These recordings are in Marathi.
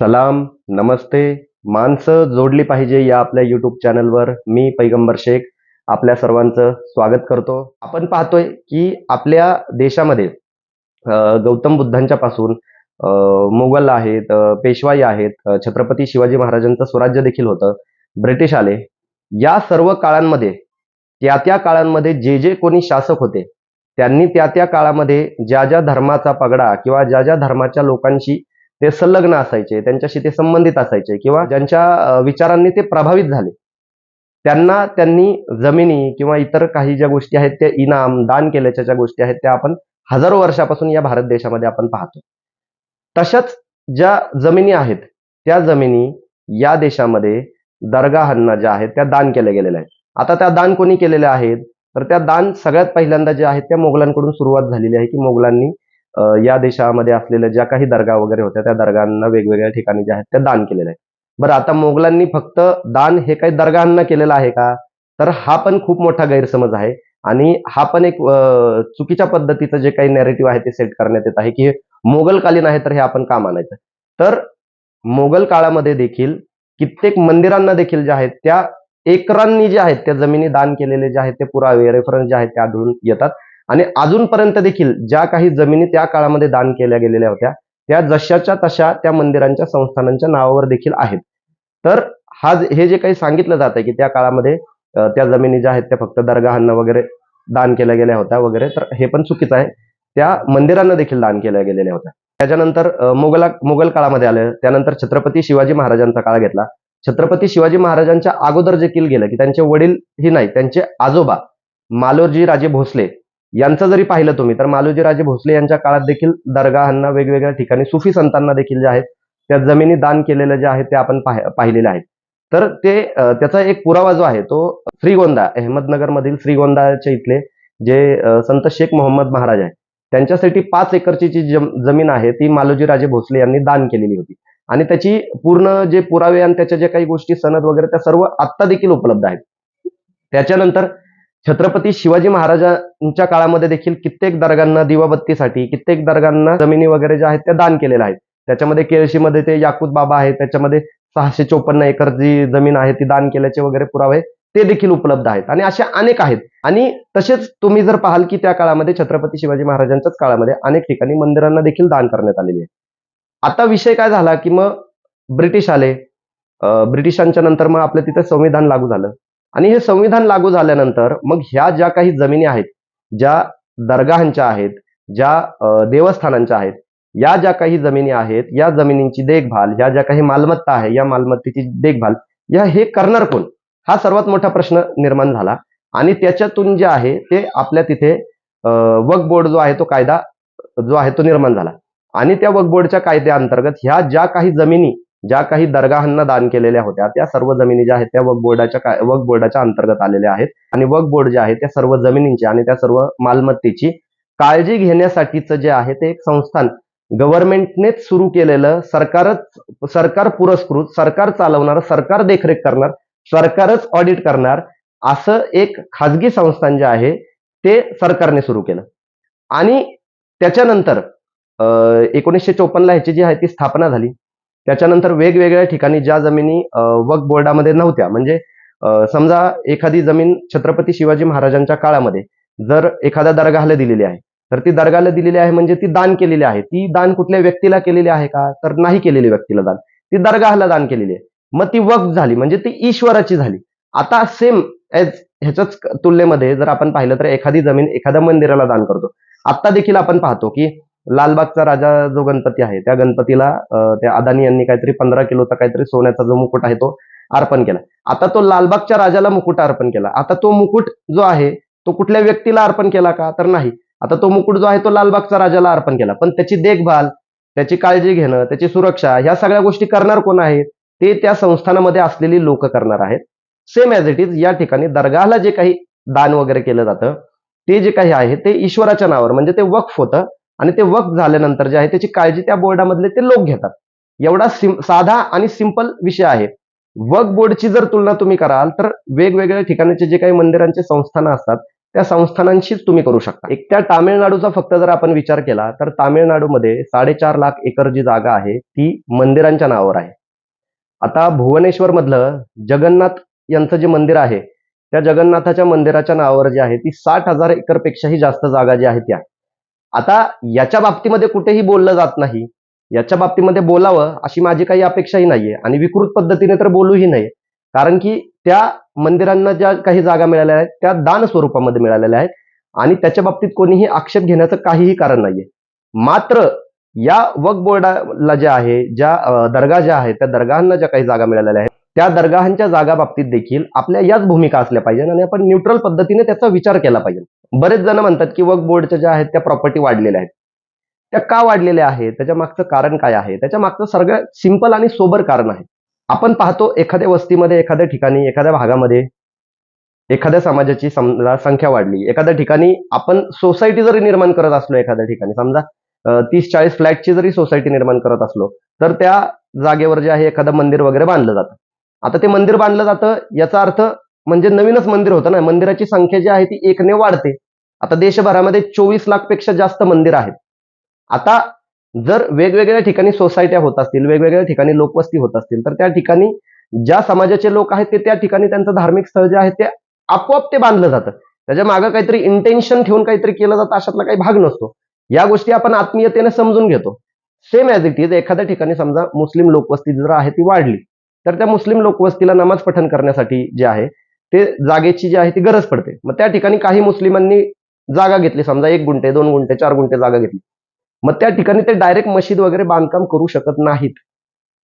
सलाम नमस्ते. माणसं जोडली पाहिजे या आपल्या युट्यूब चॅनलवर मी पैगंबर शेख आपल्या सर्वांचं स्वागत करतो. आपण पाहतोय की आपल्या देशामध्ये गौतम बुद्धांच्या पासून मोगल आहेत पेशवाई आहेत छत्रपती शिवाजी महाराजांचं स्वराज्य देखील होतं ब्रिटिश आले. या सर्व काळांमध्ये त्या त्या काळांमध्ये जे जे कोणी शासक होते त्यांनी त्या त्या काळामध्ये ज्या ज्या धर्माचा पगडा किंवा ज्या ज्या धर्माच्या लोकांशी ते संलग्न असायचे त्यांच्याशी ते संबंधित असायचे किंवा ज्यांच्या विचारांनी ते प्रभावित झाले. त्यांना त्यांनी जमिनी किंवा इतर काही ज्या गोष्टी आहेत त्या इनाम दान केल्याच्या ज्या गोष्टी आहेत त्या आपण हजारो वर्षापासून या भारत देशामध्ये आपण पाहतो. तशाच ज्या जमिनी आहेत त्या जमिनी या देशामध्ये दर्गाहांना ज्या आहेत त्या दान केल्या गेलेल्या आहेत. आता त्या दान कोणी केलेल्या आहेत? तर त्या दान सगळ्यात पहिल्यांदा जे आहेत त्या मोगलांकडून सुरुवात झालेली आहे की मोगलांनी या देशामध्ये असलेल्या ज्या काही दर्गा वगैरे होत्या त्या दर्गांना वेगवेगळ्या ठिकाणी ज्या आहेत त्या दान केलेल्या आहेत बरं आता मोगलांनी फक्त दान हे काही दर्गांना केलेलं आहे का? तर हा पण खूप मोठा गैरसमज आहे. आणि हा पण एक चुकीच्या पद्धतीचं जे काही नॅरेटिव्ह आहे ते सेट करण्यात येत आहे की हे मोगलकालीन आहे तर हे आपण का मानायचं? तर मोगल काळामध्ये देखील कित्येक मंदिरांना देखील ज्या आहेत त्या एकरांनी जे आहेत त्या जमिनी दान केलेले जे आहेत ते पुरावे रेफरन्स जे आहेत ते आढळून येतात. आणि अजूनपर्यंत देखील ज्या काही जमिनी त्या काळामध्ये दान केल्या गेलेल्या होत्या त्या जशाच्या तशा त्या मंदिरांच्या संस्थानांच्या नावावर देखील आहेत. तर हा हे जे काही सांगितलं जात आहे की त्या काळामध्ये त्या जमिनी ज्या आहेत त्या फक्त दर्गाहांना वगैरे दान केल्या गेल्या होत्या वगैरे तर हे पण चुकीचं आहे. त्या मंदिरांना देखील दान केल्या गेलेल्या होत्या. त्याच्यानंतर मोगला मोगल काळामध्ये आलं त्यानंतर छत्रपती शिवाजी महाराजांचा काळ घेतला. छत्रपती शिवाजी महाराजांच्या अगोदर देखील गेलं की त्यांचे वडील ही नाही त्यांचे आजोबा मालोजी राजे भोसले यांचं जरी पाहिलं तुम्ही तर मालोजी राजे भोसले यांच्या काळात देखील दर्गाहांना वेगवेगळ्या ठिकाणी सुफी संतांना देखील जे आहेत त्या जमिनी दान केलेल्या ज्या आहेत ते आपण पाह- पाहिलेल्या आहेत. तर ते त्याचा एक पुरावा जो आहे तो श्रीगोंदा अहमदनगरमधील श्रीगोंदाच्या इथले जे संत शेख मोहम्मद महाराज आहे त्यांच्यासाठी पाच एकरची जी जम- जमीन आहे ती मालोजी राजे भोसले यांनी दान केलेली होती. आणि त्याची पूर्ण जे पुरावे आणि त्याच्या ज्या काही गोष्टी सनद वगैरे त्या सर्व आत्ता देखील उपलब्ध आहेत. त्याच्यानंतर छत्रपती शिवाजी महाराजांच्या काळामध्ये देखील कित्येक दर्गांना दिवाबत्तीसाठी कित्येक दर्गांना जमिनी वगैरे ज्या आहेत त्या दान केलेल्या आहेत. त्याच्यामध्ये केळशीमध्ये ते याकूत बाबा आहेत त्याच्यामध्ये सहाशे चोपन्न एकर जी जमीन आहे ती दान केल्याचे वगैरे पुरावे ते देखील उपलब्ध आहेत. आणि असे अनेक आहेत. आणि तसेच तुम्ही जर पाहाल की त्या काळामध्ये छत्रपती शिवाजी महाराजांच्याच काळामध्ये अनेक ठिकाणी मंदिरांना देखील दान करण्यात आलेली आहे. आता विषय काय झाला की मग ब्रिटिश आले. ब्रिटिशांच्या नंतर मग आपल्या तिथे संविधान लागू झालं. आणि हे संविधान लागू झाल्यानंतर मग ह्या ज्या काही जमिनी आहेत ज्या दर्गाहांच्या आहेत ज्या देवस्थानांच्या आहेत या ज्या काही जमिनी आहेत या जमिनींची देखभाल या ज्या काही मालमत्ता आहे या मालमत्तेची देखभाल या हे करणार कोण? हा सर्वात मोठा प्रश्न निर्माण झाला. आणि त्याच्यातून जे आहे ते आपल्या तिथे वक बोर्ड जो आहे तो कायदा जो आहे तो निर्माण झाला. आणि त्या वक बोर्डच्या कायद्याअंतर्गत ह्या ज्या काही जमिनी ज्या काही दर्गाहांना दान केलेल्या होत्या त्या सर्व जमिनी ज्या आहेत त्या वक बोर्डाच्या वक बोर्डाच्या अंतर्गत आलेल्या आहेत. आणि वक बोर्ड जे आहे त्या सर्व जमिनींची आणि त्या सर्व मालमत्तेची काळजी घेण्यासाठीचं जे आहे ते एक संस्थान गव्हर्नमेंटनेच सुरू केलेलं सरकारच सरकार पुरस्कृत सरकार चालवणार सरकार देखरेख करणार सरकारच ऑडिट करणार असं एक खाजगी संस्थान जे आहे ते सरकारने सुरू केलं. आणि त्याच्यानंतर एकोणीसशे चोपन्नला ह्याची जी आहे ती स्थापना झाली. त्याच्यानंतर वेगवेगळ्या ठिकाणी ज्या जमिनी वक बोर्डामध्ये नव्हत्या. म्हणजे समजा एखादी जमीन छत्रपती शिवाजी महाराजांच्या काळामध्ये जर एखाद्या दर्गाला दिलेली आहे तर ती दर्गाला दिलेली आहे म्हणजे ती दान केलेली आहे. ती दान कुठल्या व्यक्तीला केलेली आहे का? तर नाही केलेली व्यक्तीला दान. ती दर्गाला दान केलेली आहे. मग ती वक्फ झाली म्हणजे ती ईश्वराची झाली. आता सेम एज ह्याच्याच तुलनेमध्ये जर आपण पाहिलं तर एखादी जमीन एखाद्या मंदिराला दान करतो. आता देखील आपण पाहतो की लालबागचा राजा जो गणपती आहे त्या गणपतीला त्या अदानी यांनी काहीतरी पंधरा किलोचा काहीतरी सोन्याचा जो मुकुट आहे तो अर्पण केला. आता तो लालबागच्या राजाला मुकुट अर्पण केला. आता तो मुकुट जो आहे तो कुठल्या व्यक्तीला अर्पण केला का? तर नाही. आता तो मुकुट जो आहे तो लालबागचा राजाला अर्पण केला. पण त्याची देखभाल त्याची काळजी घेणं त्याची सुरक्षा ह्या सगळ्या गोष्टी करणार कोण आहेत? ते त्या संस्थानामध्ये असलेली लोक करणार आहेत. सेम ॲज इट इज या ठिकाणी दर्गाला जे काही दान वगैरे केलं जातं ते जे काही आहे ते ईश्वराच्या नावावर म्हणजे ते वक्फ होतं. आणि ते वक्त झाल्यानंतर जे आहे त्याची काळजी त्या बोर्डामधले ते लोक घेतात. एवढा सिम साधा आणि सिंपल विषय आहे. वक बोर्डची जर तुलना तुम्ही कराल तर वेगवेगळ्या ठिकाणचे जे काही मंदिरांचे संस्थानं असतात त्या संस्थानांशीच तुम्ही करू शकता. एक त्या तामिळनाडूचा फक्त जर आपण विचार केला तर तामिळनाडूमध्ये साडेचार लाख एकर जी जागा आहे ती मंदिरांच्या नावावर आहे. आता भुवनेश्वर मधलं जगन्नाथ यांचं जे मंदिर आहे त्या जगन्नाथाच्या मंदिराच्या नावावर जे आहे ती साठ हजार एकरपेक्षाही जास्त जागा जी आहे त्या. आता याच्या बाबतीमध्ये कुठेही बोललं जात नाही. याच्या बाबतीमध्ये बोलावं अशी माझी काही अपेक्षाही नाहीये आणि विकृत पद्धतीने तर बोलूही नाही कारण की त्या मंदिरांना ज्या काही जागा मिळाल्या आहेत त्या दान स्वरूपामध्ये मिळालेल्या आहेत आणि त्याच्या बाबतीत कोणीही आक्षेप घेण्याचं काहीही कारण नाहीये. मात्र या वक बोर्डाला ज्या आहे ज्या दर्गा ज्या आहेत त्या दर्गांना ज्या काही जागा मिळालेल्या आहेत त्या दर्गांच्या जागा बाबतीत देखील आपल्या याच भूमिका असल्या पाहिजे आणि आपण न्यूट्रल पद्धतीने त्याचा विचार केला पाहिजे बरेच जण म्हणतात की वक्फ बोर्डच्या ज्या आहेत त्या प्रॉपर्टी वाढलेल्या आहेत. त्या का वाढलेल्या आहेत? त्याच्या मागचं कारण काय आहे? त्याच्या मागचं सगळं सिंपल आणि सोबर कारण आहे. आपण पाहतो एखाद्या वस्तीमध्ये एखाद्या ठिकाणी एखाद्या भागामध्ये एखाद्या समाजाची समजा संख्या वाढली. एखाद्या ठिकाणी आपण सोसायटी जरी निर्माण करत असलो एखाद्या ठिकाणी समजा तीस चाळीस फ्लॅटची जरी सोसायटी निर्माण करत असलो तर त्या जागेवर जे आहे एखादं मंदिर वगैरे बांधलं जातं. आता ते मंदिर बांधलं जातं याचा अर्थ म्हणजे नवीनच मंदिर होतं ना. मंदिराची संख्या जी आहे ती एकने वाढते. आता देशभरामध्ये चोवीस लाखपेक्षा जास्त मंदिर आहेत. आता जर वेगवेगळ्या ठिकाणी सोसायट्या होत असतील वेगवेगळ्या ठिकाणी लोकवस्ती होत असतील तर त्या ठिकाणी ज्या समाजाचे लोक आहेत ते त्या ठिकाणी त्यांचं धार्मिक स्थळ जे आहे ते आपोआप ते बांधलं जातं. त्याच्या मागं काहीतरी इंटेन्शन ठेवून काहीतरी केलं जातं अशातला काही भाग नसतो. या गोष्टी आपण आत्मीयतेने समजून घेतो. सेम ॲज इट इज एखाद्या ठिकाणी समजा मुस्लिम लोकवस्ती जर आहे ती वाढली तर त्या मुस्लिम लोकवस्तीला नमाज पठण करण्यासाठी जे आहे ते जागेची जी आहे ती गरज पडते. मग त्या ठिकाणी काही मुस्लिमांनी जागा घेतली समजा एक गुंठे दोन गुंठे चार गुंठे जागा घेतली. मग त्या ठिकाणी ते डायरेक्ट मशीद वगैरे बांधकाम करू शकत नाहीत.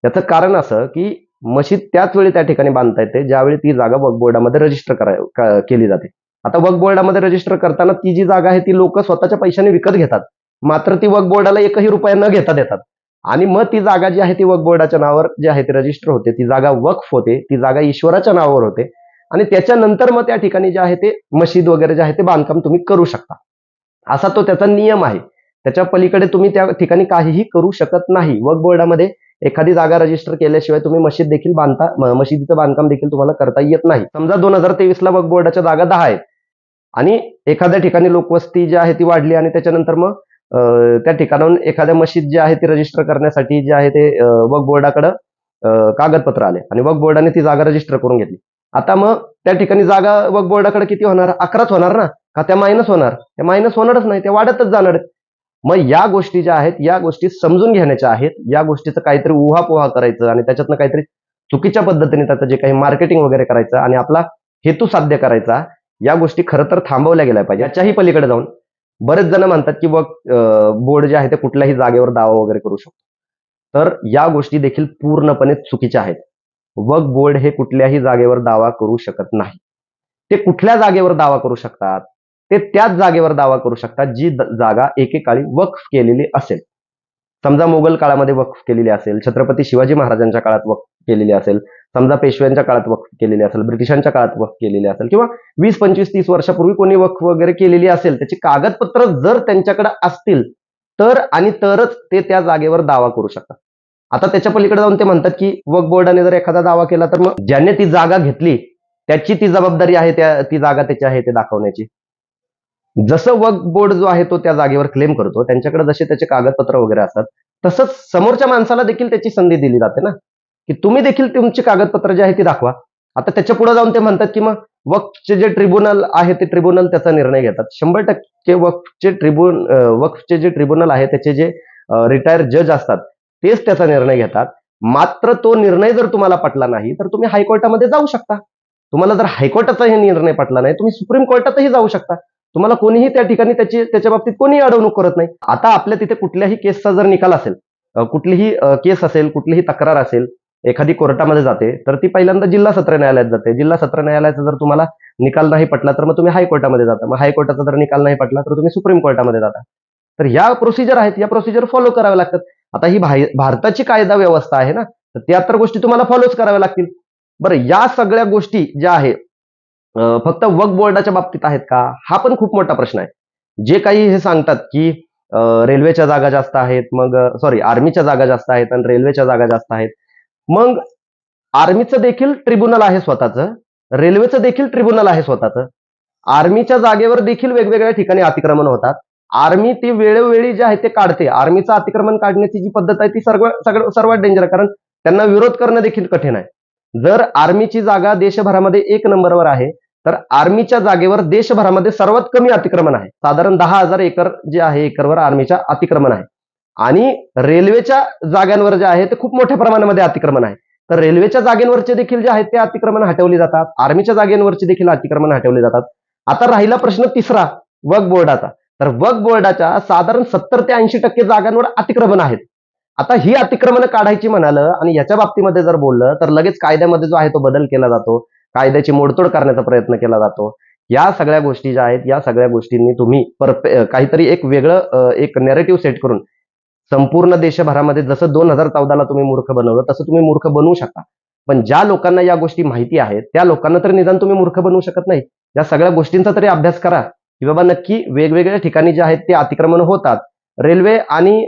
याचं कारण असं की मशीद त्याच वेळी त्या ठिकाणी बांधता येते ज्यावेळी ती जागा वक बोर्डामध्ये रजिस्टर करा केली जाते. आता वक बोर्डामध्ये रजिस्टर करताना ती जी जागा आहे ती लोक स्वतःच्या पैशाने विकत घेतात. मात्र ती वक बोर्डाला एकही रुपया न घेता देतात. आणि मग ती जागा जी आहे ती वक बोर्डाच्या नावावर जी आहे ती रजिस्टर होते. ती जागा वक्फ होते. ती जागा ईश्वराच्या नावावर होते. आणि त्याच्यानंतर मग त्या ठिकाणी जे आहे ते मशीद वगैरे जे आहे ते बांधकाम तुम्ही करू शकता. असा तो त्याचा नियम आहे. त्याच्या पलीकडे तुम्ही त्या ठिकाणी काहीही करू शकत नाही. वक बोर्डामध्ये एखादी जागा रजिस्टर केल्याशिवाय तुम्ही मशीद देखील बांधता मशिदीचं बांधकाम देखील तुम्हाला करता येत नाही. समजा दोन हजार तेवीस ला वक बोर्डाच्या जागा दहा आहेत. आणि एखाद्या ठिकाणी लोकवस्ती जी आहे ती वाढली आणि त्याच्यानंतर मग अं, त्या ठिकाणाहून एखाद्या मशीद जी आहे ती रजिस्टर करण्यासाठी जे आहे ते वक बोर्डाकडं कागदपत्र आले. आणि वक बोर्डाने ती जागा रजिस्टर करून घेतली. आता मग त्या ठिकाणी जागा वक बोर्डाकडे किती होणार? अकराच होणार ना? का त्या मायनस होणार? त्या मायनस होणारच नाही त्या वाढतच जाणार. मग या गोष्टी ज्या आहेत या गोष्टी समजून घेण्याच्या आहेत. या गोष्टीचं काहीतरी उहापोहा करायचं आणि त्याच्यातनं काहीतरी चुकीच्या पद्धतीने त्याचं जे काही मार्केटिंग वगैरे करायचं आणि आपला हेतू साध्य करायचा या गोष्टी खरं तर थांबवल्या गेल्या पाहिजे. याच्याही पलीकडे जाऊन बरेच जण म्हणतात की बघ बोर्ड जे आहे ते कुठल्याही जागेवर दावा वगैरे करू शकतो. तर या गोष्टी देखील पूर्णपणे चुकीच्या आहेत. वक्फ बोर्ड हे कुठल्याही जागेवर दावा करू शकत नाही. ते कुठल्या जागेवर दावा करू शकतात? ते त्याच जागेवर दावा करू शकतात जी जागा एकेकाळी वक्फ केलेली असेल. समजा मोगल काळामध्ये वक्फ केलेली असेल छत्रपती शिवाजी महाराजांच्या काळात वक्फ केलेली असेल समजा पेशव्यांच्या काळात वक्फ केलेली असेल ब्रिटिशांच्या काळात वक्फ केलेली असेल किंवा वीस पंचवीस तीस वर्षापूर्वी कोणी वक्फ वगैरे केलेली असेल त्याची कागदपत्र जर त्यांच्याकडे असतील तर आणि तरच ते त्या जागेवर दावा करू शकतात. आता त्याच्या पलीकडे जाऊन ते म्हणतात की वक बोर्डाने जर एखादा दावा केला तर मग ज्याने ती जागा घेतली त्याची ती जबाबदारी आहे त्या ती जागा त्याची आहे ते दाखवण्याची. जसं वक बोर्ड जो आहे तो त्या जागेवर क्लेम करतो त्यांच्याकडे जसे त्याचे कागदपत्र वगैरे असतात तसंच समोरच्या माणसाला देखील त्याची संधी दिली जाते ना. की तुम्ही देखील तुमची कागदपत्र जे आहे ती दाखवा. आता त्याच्या पुढे जाऊन ते म्हणतात की मग वक्फचे जे ट्रिब्युनल आहे ते ट्रिब्युनल त्याचा निर्णय घेतात. शंभर टक्के वक्फचे ट्रिब्युन वक्फचे जे ट्रिब्युनल आहे त्याचे जे रिटायर जज असतात तेच त्याचा निर्णय घेतात. मात्र तो निर्णय जर तुम्हाला पटला नाही तर तुम्ही हायकोर्टामध्ये जाऊ शकता. तुम्हाला जर हायकोर्टाचा हे निर्णय पटला नाही तुम्ही सुप्रीम कोर्टातही जाऊ शकता. तुम्हाला कोणीही त्या ठिकाणी त्याची त्याच्या बाबतीत कोणीही अडवणूक करत नाही. आता आपल्या तिथे कुठल्याही केसचा जर निकाल असेल कुठलीही केस असेल कुठलीही तक्रार असेल एखादी कोर्टामध्ये जाते तर ती पहिल्यांदा जिल्हा सत्र न्यायालयात जाते. जिल्हा सत्र न्यायालयाचा जर तुम्हाला निकाल नाही पटला तर मग तुम्ही हायकोर्टामध्ये जाता. मग हायकोर्टाचा जर निकाल नाही पटला तर तुम्ही सुप्रीम कोर्टामध्ये जाता. तर या प्रोसिजर आहेत या प्रोसिजर फॉलो कराव्या लागतात. आता ही भारताची कायदा व्यवस्था आहे ना तर त्या तर गोष्टी तुम्हाला फॉलोच कराव्या लागतील. बरं या सगळ्या गोष्टी ज्या आहेत फक्त वक बोर्डाच्या बाबतीत आहेत का? हा पण खूप मोठा प्रश्न आहे. जे काही हे सांगतात की रेल्वेच्या जागा जास्त आहेत मग सॉरी आर्मीच्या जागा जास्त आहेत आणि रेल्वेच्या जागा जास्त आहेत. मग आर्मीचं देखील ट्रिब्युनल आहे स्वतःचं. रेल्वेचं देखील ट्रिब्युनल आहे स्वतःचं. आर्मीच्या जागेवर देखील वेगवेगळ्या ठिकाणी अतिक्रमण होतात. आर्मी ती वेळोवेळी जे आहे ते काढते. आर्मीचं अतिक्रमण काढण्याची जी पद्धत आहे ती सर्व सगळं सर्वात डेंजर आहे. कारण त्यांना विरोध करणं देखील कठीण आहे. जर आर्मीची जागा देशभरामध्ये एक नंबरवर आहे तर आर्मीच्या जागेवर देशभरामध्ये सर्वात कमी अतिक्रमण आहे. साधारण दहा हजार एकर जे आहे एकरवर आर्मीच्या अतिक्रमण आहे. आणि रेल्वेच्या जागांवर जे आहे ते खूप मोठ्या प्रमाणामध्ये अतिक्रमण आहे. तर रेल्वेच्या जागेवरचे देखील जे आहेत ते अतिक्रमण हटवली जातात. आर्मीच्या जागेवरचे देखील अतिक्रमण हटवले जातात. आता राहिला प्रश्न तिसरा वक बोर्डाचा तर वक बोर्डाच्या साधारण सत्तर ते ऐंशी टक्के जागांवर अतिक्रमण आहेत. आता ही अतिक्रमण काढायची म्हणालं आणि याच्या बाबतीमध्ये जर बोललं तर लगेच कायद्यामध्ये जो आहे तो बदल केला जातो. कायद्याची मोडतोड करण्याचा प्रयत्न केला जातो. या सगळ्या गोष्टी ज्या आहेत या सगळ्या गोष्टींनी तुम्ही परफे काहीतरी एक वेगळं एक नेरेटिव्ह सेट करून संपूर्ण देशभरामध्ये जसं दोन हजार चौदाला तुम्ही मूर्ख बनवलं तसं तुम्ही मूर्ख बनवू शकता. पण ज्या लोकांना या गोष्टी माहिती आहेत त्या लोकांना तर निदान तुम्ही मूर्ख बनवू शकत नाही या सगळ्या गोष्टींचा तरी अभ्यास करा. की बाबा नक्की वेगवेगळ्या ठिकाणी जे आहेत ते अतिक्रमण होतात. रेल्वे आणि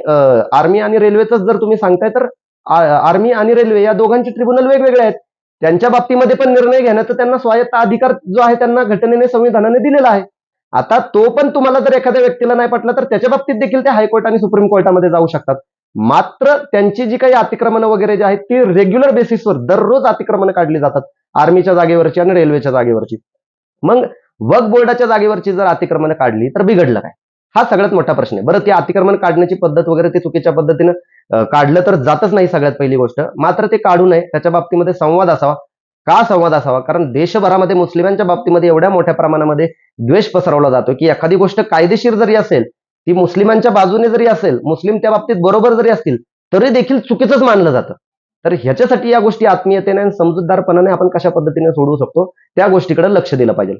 आर्मी आणि रेल्वेच जर तुम्ही सांगताय तर आर्मी आणि रेल्वे या दोघांचे ट्रिब्युनल वेगवेगळे आहेत. त्यांच्या बाबतीमध्ये पण निर्णय घेण्याचा त्यांना स्वायत्त अधिकार जो आहे त्यांना घटनेने संविधानाने दिलेला आहे. आता तो पण तुम्हाला जर एखाद्या व्यक्तीला नाही पटला तर त्याच्या बाबतीत देखील ते हायकोर्ट आणि सुप्रीम कोर्टामध्ये जाऊ शकतात. मात्र त्यांची जी काही अतिक्रमणं वगैरे जी आहेत ती रेग्युलर बेसिसवर दररोज अतिक्रमणं काढली जातात. आर्मीच्या जागेवरची आणि रेल्वेच्या जागेवरची. मग वक बोर्डाच्या जागेवरची जर अतिक्रमण काढली तर बिघडलं काय? हा सगळ्यात मोठा प्रश्न आहे. बरं ते अतिक्रमण काढण्याची पद्धत वगैरे ते चुकीच्या पद्धतीनं काढलं तर जातच नाही सगळ्यात पहिली गोष्ट. मात्र ते काढू नये. त्याच्या बाबतीमध्ये संवाद असावा. का संवाद असावा? कारण देशभरामध्ये मुस्लिमांच्या बाबतीमध्ये एवढ्या मोठ्या प्रमाणामध्ये द्वेष पसरवला जातो की एखादी गोष्ट कायदेशीर जरी असेल ती मुस्लिमांच्या बाजूने जरी असेल मुस्लिम त्या बाबतीत बरोबर जरी असतील तरी देखील चुकीचंच मानलं जातं. तर ह्याच्यासाठी या गोष्टी आत्मीयतेने आणि समजूतदारपणाने आपण कशा पद्धतीने सोडवू शकतो त्या गोष्टीकडे लक्ष दिलं पाहिजे.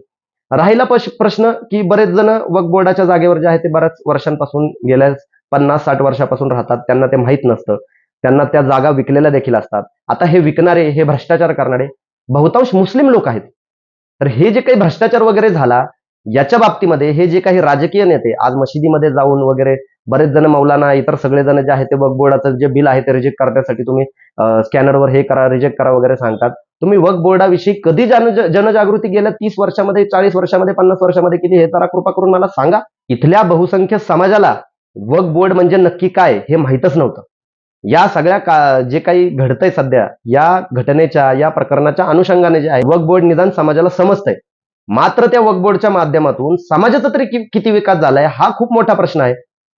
राहिला प्रश्न की बरेच जण वक बोर्डाच्या जागेवर जे आहे ते बऱ्याच वर्षांपासून गेल्या पन्नास साठ वर्षापासून राहतात. त्यांना ते माहीत नसतं. त्यांना त्या जागा विकलेल्या देखील असतात. आता हे विकणारे हे भ्रष्टाचार करणारे बहुतांश मुस्लिम लोक आहेत. तर हे जे काही भ्रष्टाचार वगैरे झाला याच्या बाबतीमध्ये हे जे काही राजकीय नेते आज मशिदीमध्ये जाऊन वगैरे बरेच जण मौलाना इतर सगळे जण जे आहे ते वक बोर्डाचं जे बिल आहे ते रिजेक्ट करण्यासाठी तुम्ही स्कॅनरवर हे करा रिजेक्ट करा वगैरे सांगतात. तुम्ही वक बोर्डाविषयी कधी जन जनजागृती गेल्या तीस वर्षामध्ये चाळीस वर्षामध्ये पन्नास वर्षामध्ये केली हे जरा कृपा करून मला सांगा. इथल्या बहुसंख्य समाजाला वक बोर्ड म्हणजे नक्की काय? हे माहीतच नव्हतं. या सगळ्या का जे काही घडतंय सध्या या घटनेच्या या प्रकरणाच्या अनुषंगाने जे आहे वक बोर्ड निदान समाजाला समजतंय. मात्र त्या वक बोर्डच्या माध्यमातून समाजाचा तरी कि- किती विकास झालाय हा खूप मोठा प्रश्न आहे.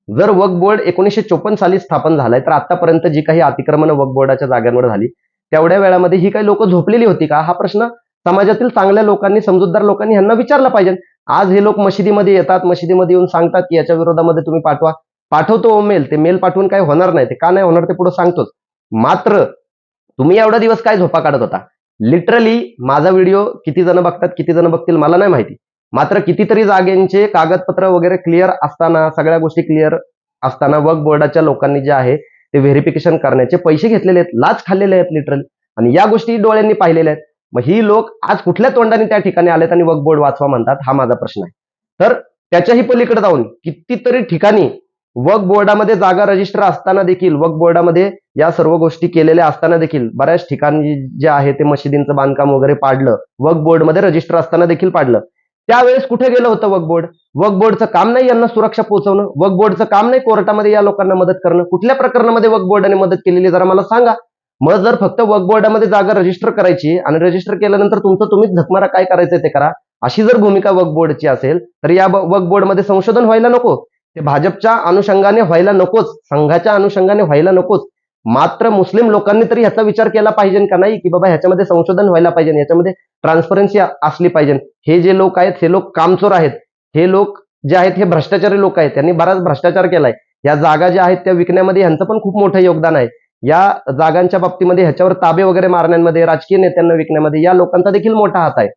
जर वक बोर्ड एकोणीसशे चोपन्न साली स्थापन झालाय तर आतापर्यंत जी काही अतिक्रमण वक बोर्डाच्या जागांवर झाली तेवढ्या वेळामध्ये ही काही लोक झोपलेली होती का? हा प्रश्न समाजातील चांगल्या लोकांनी समजूतदार लोकांनी यांना विचारला पाहिजे. आज हे लोक मशिदीमध्ये येतात मशिदीमध्ये येऊन सांगतात की याच्या विरोधामध्ये तुम्ही पाठवा. पाठवतो मेल ते मेल पाठवून काय होणार नाही. ते का नाही होणार ते पुढे सांगतोच. मात्र तुम्ही एवढा दिवस काय झोपा काढत होता? लिटरली माझा व्हिडिओ किती जण बघतात किती जण बघतील मला नाही माहिती. मात्र कितीतरी जागेंचे कागदपत्र वगैरे क्लिअर असताना सगळ्या गोष्टी क्लिअर असताना वक बोर्डाच्या लोकांनी जे आहे ते व्हेरिफिकेशन करण्याचे पैसे घेतलेले आहेत लाच खाल्लेले आहेत लिटरल आणि या गोष्टी डोळ्यांनी पाहिलेल्या आहेत. मग ही लोक आज कुठल्या तोंडाने त्या ठिकाणी आलेत आणि वक बोर्ड वाचवा म्हणतात हा माझा प्रश्न आहे. तर त्याच्याही पलीकडे जाऊन कितीतरी ठिकाणी वक बोर्डामध्ये जागा रजिस्टर असताना देखील वक बोर्डामध्ये या सर्व गोष्टी केलेल्या असताना देखील बऱ्याच ठिकाणी जे आहे ते मशिदींचं बांधकाम वगैरे पाडलं वक बोर्डमध्ये रजिस्टर असताना देखील पाडलं. त्यावेळेस कुठे गेलं होतं वकबोर्ड बोर्ड बोर्डचं काम नाही यांना सुरक्षा पोहोचवणं वकबोर्डचं काम नाही कोर्टामध्ये या लोकांना मदत करणं. कुठल्या प्रकरणामध्ये वकबोर्डाने मदत केलेली जरा मला सांगा. मग जर फक्त वक बोर्डामध्ये जागा रजिस्टर करायची आणि रजिस्टर केल्यानंतर तुमचं तुम्हीच झकमारा काय करायचं ते करा. अशी जर भूमिका वक बोर्डची असेल तर या वकबोर्डमध्ये संशोधन व्हायला नको. ते भाजपच्या अनुषंगाने व्हायला नकोच संघाच्या अनुषंगाने व्हायला नकोच. मात्र मुस्लिम लोकांनी तरी ह्याचा विचार केला पाहिजे का नाही? की बाबा ह्याच्यामध्ये संशोधन व्हायला पाहिजे याच्यामध्ये ट्रान्सपरन्सी असली पाहिजे. हे जे लोक आहेत हे लोक कामचोर आहेत. हे लोक जे आहेत हे भ्रष्टाचारी लोक आहेत. त्यांनी बराच भ्रष्टाचार केलाय. या जागा ज्या आहेत त्या विकण्यामध्ये यांचं पण खूप मोठं योगदान आहे. या जागांच्या बाबतीमध्ये ह्याच्यावर ताबे वगैरे मारण्यामध्ये राजकीय नेत्यांना विकण्यामध्ये या लोकांचा देखील मोठा हात आहे.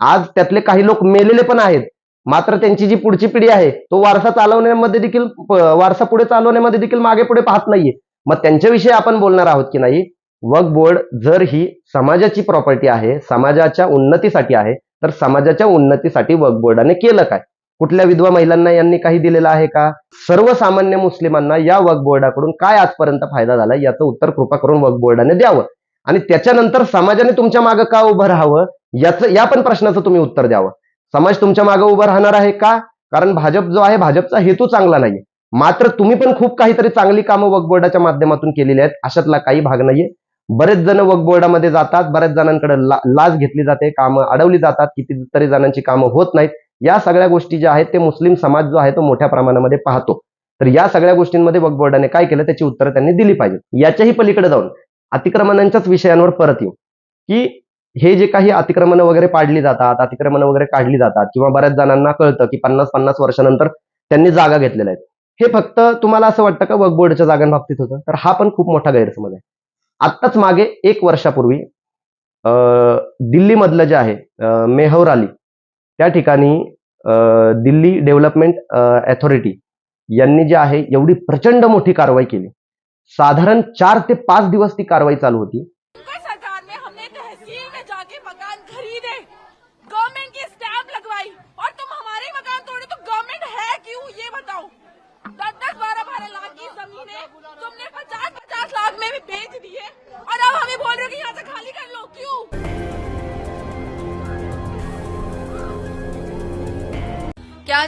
आज त्यातले काही लोक मेलेले पण आहेत. मात्र त्यांची जी पुढची पिढी आहे तो वारसा चालवण्यामध्ये देखील वारसा पुढे चालवण्यामध्ये देखील मागे पुढे पाहत नाहीये. मग त्यांच्याविषयी आपण बोलणार आहोत की नाही? वक बोर्ड जर ही समाजाची प्रॉपर्टी आहे समाजाच्या उन्नतीसाठी आहे तर समाजाच्या उन्नतीसाठी वक्फ बोर्डाने केलं काय? कुठल्या विधवा महिलांना यांनी काही दिलेलं आहे का? सर्वसामान्य मुस्लिमांना या वक्फ बोर्डाकडून काय आजपर्यंत फायदा झाला याचं उत्तर कृपा करून वक्फ बोर्डाने द्यावं. आणि त्याच्यानंतर समाजाने तुमच्या मागे का उभं राहावं? याचं या पण प्रश्नाचं तुम्ही उत्तर द्यावं. समाज तुमच्या मागे उभं राहणार आहे का? कारण भाजप जो आहे भाजपचा हेतू चांगला नाहीये. मात्र तुम्ही पण खूप काहीतरी चांगली कामं वकबोर्डाच्या माध्यमातून केलेली आहेत. अशातला काही भाग नाहीये. बरेच जण वकबोर्डामध्ये जातात. बऱ्याच जणांकडे ला- लाच घेतली जाते. कामं अडवली जातात. कितीतरी जणांची कामं होत नाहीत. या सगळ्या गोष्टी ज्या आहेत ते मुस्लिम समाज जो आहे तो मोठ्या प्रमाणामध्ये पाहतो. तर या सगळ्या गोष्टींमध्ये वकबोर्डाने काय केलं त्याची उत्तरं त्यांनी दिली पाहिजे याच्याही पलीकडे जाऊन अतिक्रमणांच्याच विषयांवर परत येऊ. की हे जे काही अतिक्रमणं वगैरे पाडली जातात अतिक्रमणं वगैरे काढली जातात किंवा बऱ्याच जणांना कळतं की पन्नास पन्नास वर्षानंतर त्यांनी जागा घेतलेल्या आहेत. हे फक्त तुम्हाला असं वाटतं का वक्फ बोर्डच्या जागांबाबतीत होतं? तर हा पण खूप मोठा गैरसमज आहे. आत्ताच मागे एक वर्षापूर्वी दिल्लीमधलं जे आहे अं, मेहौर अली त्या ठिकाणी दिल्ली डेव्हलपमेंट अथॉरिटी यांनी जे आहे एवढी प्रचंड मोठी कारवाई केली. साधारण चार ते पाच दिवस ती कारवाई चालू होती.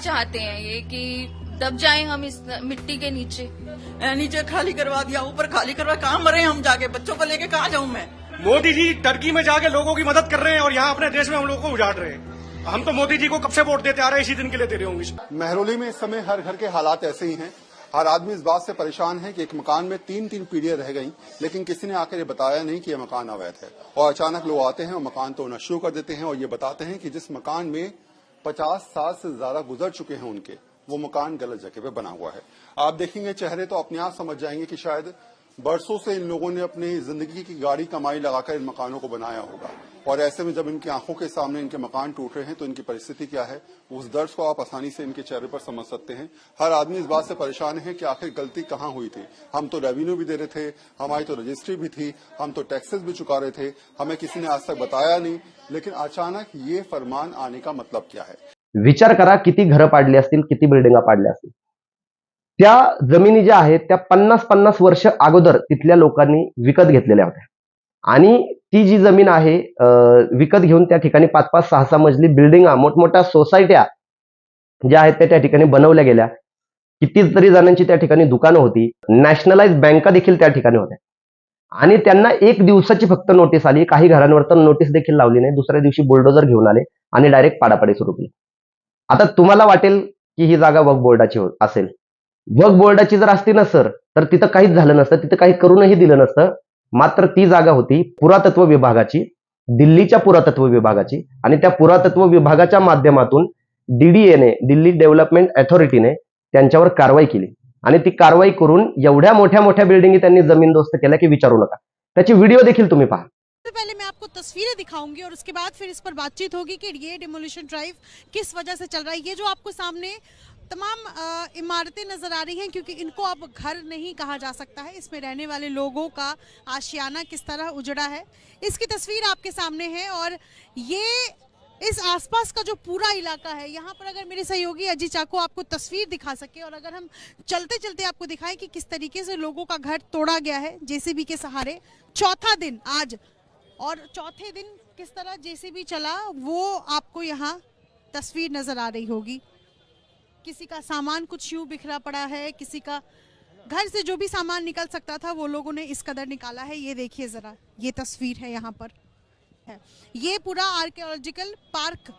चाहते हैं ये कि दब जाएँ हम इस मिट्टी के नीचे। नीचे खाली करवा दिया ऊपर खाली करवा कहाँ मरे हम जाके? बच्चों को लेके कहाँ जाऊँ मैं? मोदी जी टर्की में जाके लोगों की मदद कर रहे हैं और यहाँ अपने देश में हम लोगों को उजाड़ रहे हैं। हम तो मोदी जी को कब से वोट देते आ रहे हैं? इसी दिन के लिए दे रहे होंगे। महरौली में इस समय हर घर के हालात ऐसे ही हैं। हर आदमी इस बात से परेशान है कि एक मकान में तीन तीन पीढ़ियाँ रह गई लेकिन किसी ने आकर ये बताया नहीं कि यह मकान अवैध है। और अचानक लोग आते हैं और मकान तोड़ना शुरू कर देते हैं और ये बताते हैं कि जिस मकान में पचास साल से ज्यादा गुजर चुके हैं उनके। वो मकान गलत जगह पे बना हुआ है। आप देखेंगे चेहरे तो अपने आप समझ जाएंगे कि शायद बरसों से इन लोगों ने अपनी ज़िंदगी की गाड़ी कमाई लगाकर इन मकानों को बनाया होगा। और ऐसे में जब इनकी आँखों के सामने इनके मकान टूट रहे हैं तो इनकी परिस्थिति क्या है? उस दर्द को आप आसानी से इनके चेहरे पर समझ सकते हैं। हर आदमी इस बात से परेशान है कि आखिर गलती कहाँ हुई थी? हम तो रेवेन्यू भी दे रहे थे, हमारी तो रजिस्ट्री भी थी, हम तो टैक्सेस भी चुका रहे थे, हमें किसी ने आज तक बताया नहीं। लेकिन अचानक ये फरमान आने का मतलब क्या है? विचार करा, किती घरं असतील, किती बिल्डिंगा असतील? त्या जमिनी ज्या आहेत त्या पन्नास पन्नास वर्ष अगोदर तिथल्या लोकांनी विकत घेतलेल्या होत्या. आणि ती जी जमीन आहे विकत घेऊन त्या ठिकाणी पाच पाच सहा सहा मजली बिल्डिंगा मोठमोठ्या सोसायट्या ज्या आहेत त्या त्या ठिकाणी बनवल्या गेल्या. कितीतरी जणांची त्या ठिकाणी दुकानं होती. नॅशनलाइज बँका देखील त्या ठिकाणी होत्या. आणि त्यांना एक दिवसाची फक्त नोटीस आली. काही घरांवर तर नोटीस देखील लावली नाही. दुसऱ्या दिवशी बुलडोजर घेऊन आले आणि डायरेक्ट पाडापाडी सुरू केली. आता तुम्हाला वाटेल की ही जागा वक्फ बोर्डाची हो- असेल. वक्फ बोर्डाची जर असती ना सर तर तिथं काहीच झालं नसतं तिथं काही करूनही दिलं नसतं. मात्र ती जागा होती पुरातत्व विभागाची दिल्लीच्या पुरातत्व विभागाची. आणि त्या पुरातत्व विभागाच्या माध्यमातून डीडीएने दिल्ली डेव्हलपमेंट अथॉरिटीने त्यांच्यावर कारवाई केली. आणि ती कारवाई करून एवढ्या मोठ्या मोठ्या बिल्डिंगी त्यांनी जमीन दोस्त केल्या की विचारू नका. त्याची व्हिडिओ देखील तुम्ही पहा. सबसे पहले मैं आपको तस्वीरें दिखाऊंगी और उसके बाद फिर इस पर बातचीत होगी कि ये डिमोलिशन ड्राइव किस वजह से चल रहा है। ये जो आपको सामने तमाम इमारतें नज़र आ रही हैं क्योंकि इनको अब घर नहीं कहा जा सकता है। इसमें रहने वाले लोगों का आशियाना किस तरह उजड़ा है, इसकी तस्वीर आपके सामने है और ये इस आसपास का जो पूरा इलाका है, यहाँ पर अगर मेरे सहयोगी अजी चाको आपको तस्वीर दिखा सके और अगर हम चलते चलते आपको दिखाएँ कि किस तरीके से लोगों का घर तोड़ा गया है जेसीबी के सहारे, चौथा दिन आज और चौथे दिन किस तरह जेसीबी चला, वो आपको यहाँ तस्वीर नज़र आ रही होगी। किसी का सामान कुछ यूँ बिखरा पड़ा है किसी का घर से जो भी सामान निकल सकता था वो लोगों ने इस कदर निकाला है। ये देखिए ज़रा ये तस्वीर है यहाँ पर। है। ये पूरा आर्कियोलॉजिकल पार्क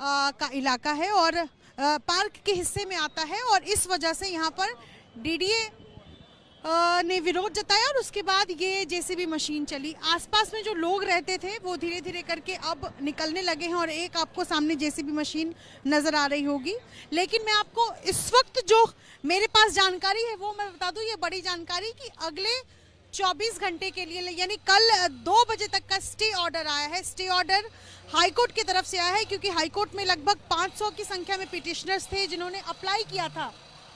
आ, का इलाका है और आ, पार्क के हिस्से में आता है और इस वजह से यहाँ पर डीडीए ने विरोध जताया और उसके बाद ये जेसीबी मशीन चली। आसपास में जो लोग रहते थे, वो धीरे धीरे करके अब निकलने लगे हैं और एक आपको सामने जेसीबी मशीन नज़र आ रही होगी। लेकिन मैं आपको इस वक्त जो मेरे पास जानकारी है, वो मैं बता दूँ, ये बड़ी जानकारी कि अगले 24 घंटे के लिए, यानी कल दो बजे तक का स्टे ऑर्डर आया है। स्टे ऑर्डर हाईकोर्ट की तरफ़ से आया है, क्योंकि हाईकोर्ट में लगभग 500 की संख्या में पिटिशनर्स थे जिन्होंने अप्लाई किया था।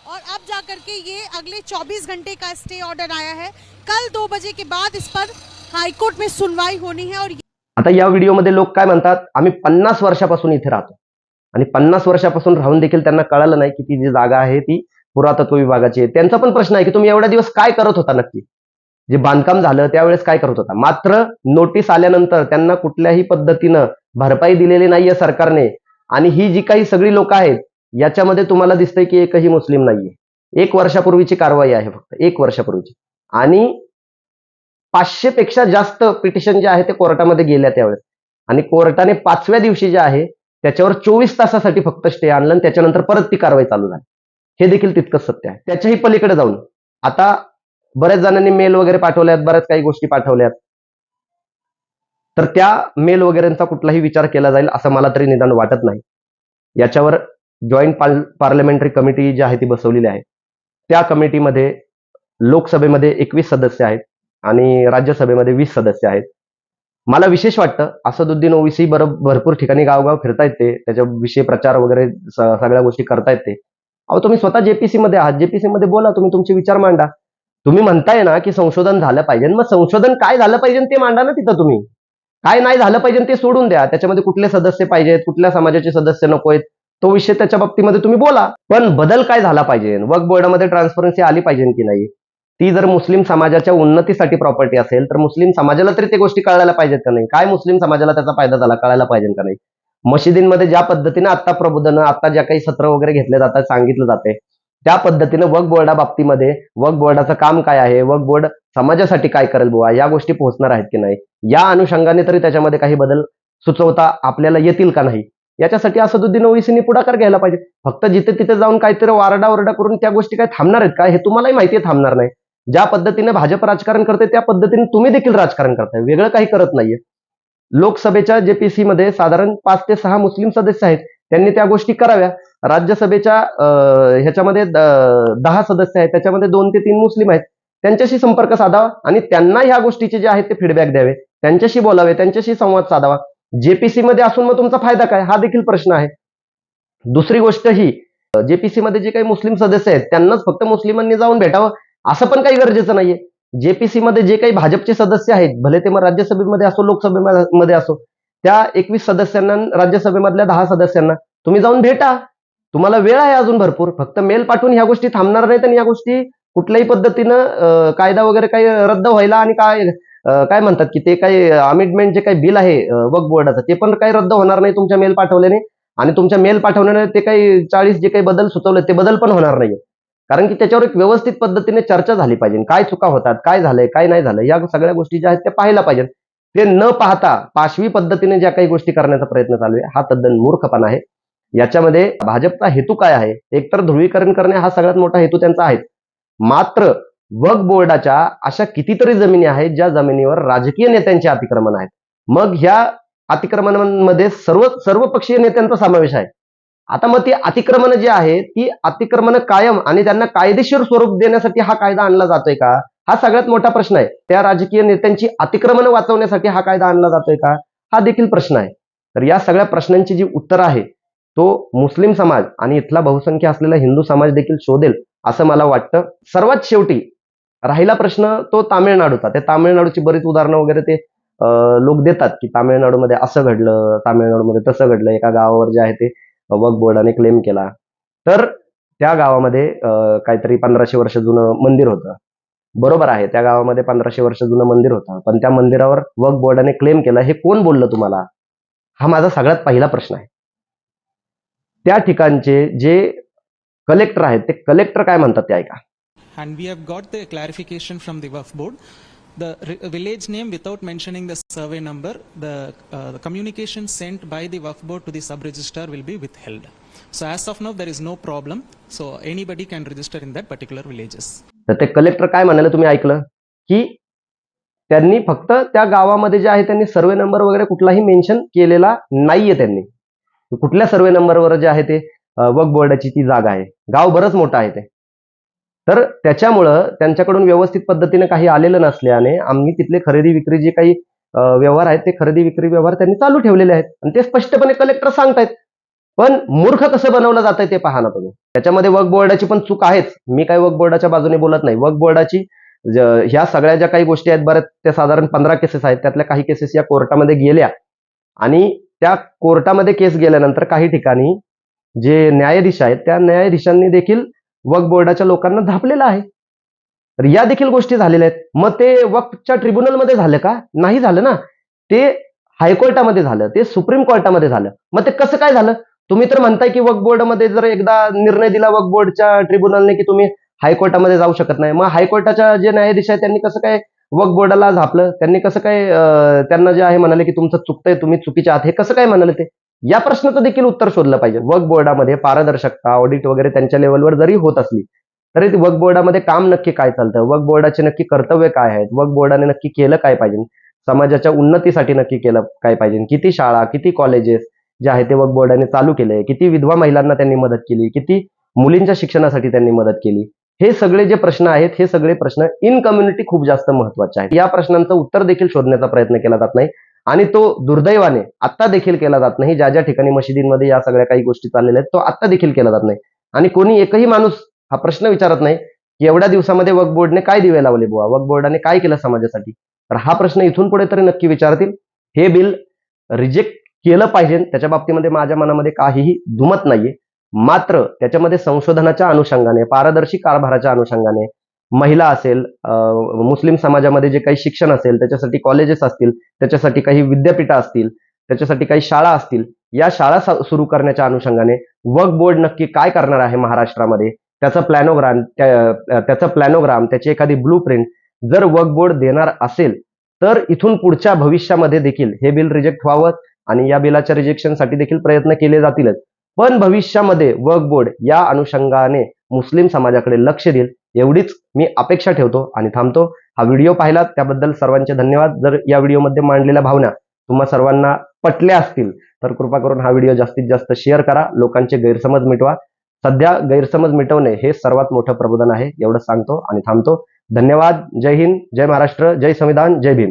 और अब जा करके ये अगले 24 घंटे का स्टे ऑर्डर आया है। कल दो बजे के बाद इस पर हाईकोर्ट में सुनवाई होनी है और आता या व्हिडिओमध्ये लोक काय म्हणतात आम्ही पन्नास वर्षापासून इथे राहतो. आणि पन्नास वर्षापासून राहून देखील त्यांना कळालं नाही की ती जी जागा आहे ती पुरातत्व विभागाची आहे. त्यांचा पण प्रश्न आहे की तुम्ही एवढ्या दिवस काय करत होता नक्की? जे बांधकाम झालं त्यावेळेस काय करत होता? मात्र नोटीस आल्यानंतर त्यांना कुठल्याही पद्धतीनं भरपाई दिलेली नाहीये सरकारने. आणि ही जी काही सगळी लोक आहेत याच्यामध्ये तुम्हाला दिसतंय की एकही मुस्लिम नाहीये. एक वर्षापूर्वीची कारवाई आहे फक्त एक वर्षापूर्वीची. आणि पाचशे पेक्षा जास्त पिटिशन जे आहे ते कोर्टामध्ये गेल्या त्यावेळेस. आणि कोर्टाने पाचव्या दिवशी जे आहे त्याच्यावर चोवीस तासासाठी फक्त स्टे आणलं आणि त्याच्यानंतर परत ती कारवाई चालू झाली. हे देखील तितकंच सत्य आहे. त्याच्याही पलीकडे जाऊन. आता बऱ्याच जणांनी मेल वगैरे पाठवल्यात बऱ्याच काही गोष्टी पाठवल्यात. तर त्या मेल वगैरेंचा कुठलाही विचार केला जाईल असं मला तरी निदान वाटत नाही. याच्यावर जॉईंट पार्लमेंटरी कमिटी जी आहे ती बसवलेली आहे. त्या कमिटीमध्ये लोकसभेमध्ये एकवीस सदस्य आहेत आणि राज्यसभेमध्ये वीस सदस्य आहेत. मला विशेष वाटतं असदुद्दीन ओवीसी बरोबर भरपूर ठिकाणी गावगाव फिरतायत ते त्याच्याविषयी प्रचार वगैरे सगळ्या गोष्टी करतायत ते. अहो तुम्ही स्वतः जेपीसी मध्ये आहात जेपीसी मध्ये बोला तुम्ही तुमचे विचार मांडा. तुम्ही म्हणताय ना की संशोधन झालं पाहिजे मग संशोधन काय झालं पाहिजे ते मांडा ना तिथं तुम्ही. काय नाही झालं पाहिजे ते सोडून द्या त्याच्यामध्ये कुठले सदस्य पाहिजेत कुठल्या समाजाचे सदस्य नको आहेत तो विषय त्याच्या बाबतीमध्ये तुम्ही बोला. पण बदल काय झाला पाहिजे? वक बोर्डामध्ये ट्रान्सपरन्सी आली पाहिजे की नाही? ती जर मुस्लिम समाजाच्या उन्नतीसाठी प्रॉपर्टी असेल तर मुस्लिम समाजाला तरी ते गोष्टी कळायला पाहिजेत का नाही? काय मुस्लिम समाजाला त्याचा फायदा झाला? कळायला पाहिजे का नाही? मशिदींमध्ये ज्या पद्धतीने आता प्रबोधनं आता ज्या काही सत्र वगैरे घेतले जातात सांगितलं जाते त्या पद्धतीनं वक बोर्डा बाबतीमध्ये वक बोर्डाचं काम काय आहे? वक बोर्ड समाजासाठी काय करेल बुवा? या गोष्टी पोहोचणार आहेत की नाही? या अनुषंगाने तरी त्याच्यामध्ये काही बदल सुचवता आपल्याला येतील का नाही? याच्यासाठी असदुद्दीन ओवीसींनी पुढाकार घ्यायला पाहिजे. फक्त जिथे तिथे जाऊन काहीतरी वारडा ओरडा करून त्या गोष्टी काय थांबणार आहेत का? हे तुम्हालाही माहिती थांबणार नाही. ज्या पद्धतीने भाजप राजकारण करते त्या पद्धतीने तुम्ही देखील राजकारण करताय. वेगळं काही करत नाहीये. लोकसभेच्या जेपीसी मध्ये साधारण पाच ते सहा मुस्लिम सदस्य आहेत त्यांनी त्या गोष्टी कराव्या. राज्यसभेच्या अं, ह्याच्यामध्ये दहा सदस्य आहेत त्याच्यामध्ये दोन ते तीन मुस्लिम आहेत. त्यांच्याशी संपर्क साधावा आणि त्यांना ह्या गोष्टीचे जे आहेत ते फीडबॅक द्यावे. त्यांच्याशी बोलावे त्यांच्याशी संवाद साधावा. जेपीसी मध्ये असून मग तुमचा फायदा काय? हा देखील प्रश्न आहे. दुसरी गोष्ट ही जेपीसी मध्ये जे काही मुस्लिम सदस्य आहेत त्यांनाच फक्त मुस्लिमांनी जाऊन भेटावं असं पण काही गरजेचं नाहीये. जेपीसी मध्ये जे काही भाजपचे सदस्य आहेत भले ते मग राज्यसभेमध्ये असो लोकसभेमध्ये असो त्या एकवीस सदस्यांना राज्यसभेमधल्या दहा सदस्यांना तुम्ही जाऊन भेटा. तुम्हाला वेळ आहे अजून भरपूर. फक्त मेल पाठवून ह्या गोष्टी थांबणार नाहीत आणि या गोष्टी कुठल्याही पद्धतीनं कायदा वगैरे काही रद्द व्हायला आणि काय काय म्हणतात की ते काही अमेंडमेंट जे काही बिल आहे वक बोर्डाचं ते पण काही रद्द होणार नाही तुमच्या मेल पाठवल्याने. आणि तुमच्या मेल पाठवण्याने ते काही चाळीस जे काही बदल सुचवले ते बदल पण होणार नाही कारण की त्याच्यावर एक व्यवस्थित पद्धतीने चर्चा झाली पाहिजे. काय चुका होतात काय झालंय काय नाही झालं या सगळ्या गोष्टी ज्या आहेत त्या पाहायला पाहिजेत. ते न पाहता पाशवी पद्धतीने ज्या काही गोष्टी करण्याचा प्रयत्न चालू आहे हा तद्दन मूर्खपणा आहे. याच्यामध्ये भाजपचा हेतू काय आहे? एकतर ध्रुवीकरण करणे हा सगळ्यात मोठा हेतू त्यांचा आहे मात्र वक बोर्डाच्या अशा कितीतरी जमिनी आहेत ज्या जमिनीवर राजकीय नेत्यांचे अतिक्रमण आहेत. मग ह्या अतिक्रमणांमध्ये सर्व सर्व पक्षीय नेत्यांचा समावेश आहे. आता मग ती अतिक्रमण जी आहे ती अतिक्रमण कायम आणि त्यांना कायदेशीर स्वरूप देण्यासाठी हा कायदा आणला जातोय का? हा सगळ्यात मोठा प्रश्न आहे. त्या राजकीय नेत्यांची अतिक्रमण वाचवण्यासाठी हा कायदा आणला जातोय का? हा देखील प्रश्न आहे. तर या सगळ्या प्रश्नांची जी उत्तर आहे तो मुस्लिम समाज आणि इथला बहुसंख्य असलेला हिंदू समाज देखील शोधेल असं मला वाटतं. सर्वात शेवटी राहिला प्रश्न तो तामिळनाडूचा. ते तामिळनाडूची बरीच उदाहरणं वगैरे ते लोक देतात की तामिळनाडूमध्ये असं घडलं तामिळनाडूमध्ये तसं घडलं एका गावावर जे आहे ते वक बोर्डाने क्लेम केला. तर त्या गावामध्ये काहीतरी पंधराशे वर्ष जुनं मंदिर होतं. बरोबर आहे त्या गावामध्ये पंधराशे वर्ष जुनं मंदिर होतं. पण त्या मंदिरावर वक बोर्डाने क्लेम केला हे कोण बोललं तुम्हाला? हा माझा सगळ्यात पहिला प्रश्न आहे. त्या ठिकाणचे जे कलेक्टर आहेत ते कलेक्टर काय म्हणतात ते ऐका. And we have got the clarification from the Waqf board. The village name without mentioning the survey number, the, uh, the communication sent by the Waqf board to the sub registrar will be withheld. So as of now, there is no problem. So anybody can register in that particular villages. तर ते कलेक्टर काय म्हणाले तुम्ही ऐकलं की त्यांनी फक्त त्या गावामध्ये जे आहे त्यांनी सर्वे नंबर वगैरे कुठलाही मेन्शन केलेला नाहीये त्यांनी कुठल्या सर्वे नंबरवर जे आहे ते वक बोर्डाची ती जागा आहे गाव बरंच मोठं आहे ते तर त्याच्यामुळं त्यांच्याकडून व्यवस्थित पद्धतीने काही आलेलं नसल्याने आम्ही तिथले खरेदी विक्री जे काही व्यवहार आहेत ते खरेदी विक्री व्यवहार त्यांनी चालू ठेवलेले आहेत. आणि ते स्पष्टपणे कलेक्टर सांगतायत. पण मूर्ख कसं बनवलं जातंय ते पहा ना तुम्ही. त्याच्यामध्ये वक बोर्डाची पण चूक आहेच. मी काही वक बोर्डाच्या बाजूने बोलत नाही. वक बोर्डाची ह्या सगळ्या ज्या काही गोष्टी आहेत बऱ्याच त्या साधारण पंधरा केसेस आहेत. त्यातल्या काही केसेस या कोर्टामध्ये गेल्या. आणि त्या कोर्टामध्ये केस गेल्यानंतर काही ठिकाणी जे न्यायाधीश आहेत त्या न्यायाधीशांनी देखील वक बोर्डाच्या लोकांना धापलेलं आहे. तर या देखील गोष्टी झालेल्या आहेत. मग ते वक्फच्या ट्रिब्युनलमध्ये झालं का? नाही झालं ना. ते हायकोर्टामध्ये झालं. ते सुप्रीम कोर्टामध्ये झालं. मग ते कसं काय झालं? तुम्ही तर म्हणताय की वक्फ बोर्डमध्ये जर एकदा निर्णय दिला वक्फ बोर्डच्या ट्रिब्युनलने की तुम्ही हायकोर्टामध्ये जाऊ शकत नाही. मग हायकोर्टाच्या जे न्यायाधीश आहेत त्यांनी कसं काय वक्फ बोर्डाला झापलं? त्यांनी कसं काय त्यांना जे आहे म्हणाले की तुमचं चुकतंय तुम्ही चुकीच्या आहात हे कसं काय म्हणाले ते? या प्रश्नाचं देखील उत्तर शोधलं पाहिजे. वर्क बोर्डामध्ये पारदर्शकता ऑडिट वगैरे त्यांच्या लेवलवर जरी होत असली तरी वर्क बोर्डामध्ये काम नक्की काय चालतं? वर्क बोर्डाचे नक्की कर्तव्य काय आहेत? वर्क बोर्डाने नक्की केलं काय पाहिजे? समाजाच्या उन्नतीसाठी नक्की केलं काय पाहिजे? किती शाळा किती कॉलेजेस जे आहे ते वर्क बोर्डाने चालू केले? किती विधवा महिलांना त्यांनी मदत केली? किती मुलींच्या शिक्षणासाठी त्यांनी मदत केली? हे सगळे जे प्रश्न आहेत हे सगळे प्रश्न इन कम्युनिटी खूप जास्त महत्त्वाचे आहेत. या प्रश्नांचं उत्तर देखील शोधण्याचा प्रयत्न केला जात नाही. आणि तो दुर्दैवाने आत्ता देखील केला जात नाही. ज्या ज्या ठिकाणी मशिदींमध्ये या सगळ्या काही गोष्टी चाललेल्या आहेत तो आत्ता देखील केला जात नाही. आणि कोणी एकही माणूस हा प्रश्न विचारत नाही की एवढ्या दिवसामध्ये वक्फ बोर्डने काय दिवे लावले बुवा? वक्फ बोर्डाने काय केलं समाजासाठी? तर हा प्रश्न इथून पुढे तरी नक्की विचारतील. हे बिल रिजेक्ट केलं पाहिजे. त्याच्या बाबतीमध्ये माझ्या मनामध्ये काहीही दुमत नाहीये. मात्र त्याच्यामध्ये संशोधनाच्या अनुषंगाने पारदर्शी कारभाराच्या अनुषंगाने महिला असेल मुस्लिम समाजामध्ये जे काही शिक्षण असेल त्याच्यासाठी कॉलेजेस असतील त्याच्यासाठी काही विद्यापीठं असतील त्याच्यासाठी काही शाळा असतील या शाळा सुरू करण्याच्या अनुषंगाने वक्फ बोर्ड नक्की काय करणार आहे महाराष्ट्रामध्ये? त्याचं प्लॅनोग्राम त्याचं प्लॅनोग्राम त्याची एखादी ब्लू प्रिंट जर वक्फ बोर्ड देणार असेल तर इथून पुढच्या भविष्यामध्ये देखील हे बिल रिजेक्ट व्हावं आणि या बिलाच्या रिजेक्शनसाठी देखील प्रयत्न केले जातीलच. पण भविष्यामध्ये वक्फ बोर्ड या अनुषंगाने मुस्लिम समाजाकडे लक्ष देईल एवढीच मी अपेक्षा ठेवतो आणि थांबतो. हा व्हिडिओ पाहिला त्याबद्दल सर्वांचे धन्यवाद. जर या व्हिडिओमध्ये मांडलेल्या भावना तुम्हा सर्वांना पटल्या असतील तर कृपा करून हा व्हिडिओ जास्तीत जास्त शेअर करा. लोकांचे गैरसमज मिटवा. सध्या गैरसमज मिटवणे हे सर्वात मोठं प्रबोधन आहे एवढं सांगतो आणि थांबतो. धन्यवाद. जय हिंद. जय महाराष्ट्र. जय संविधान. जय भीम.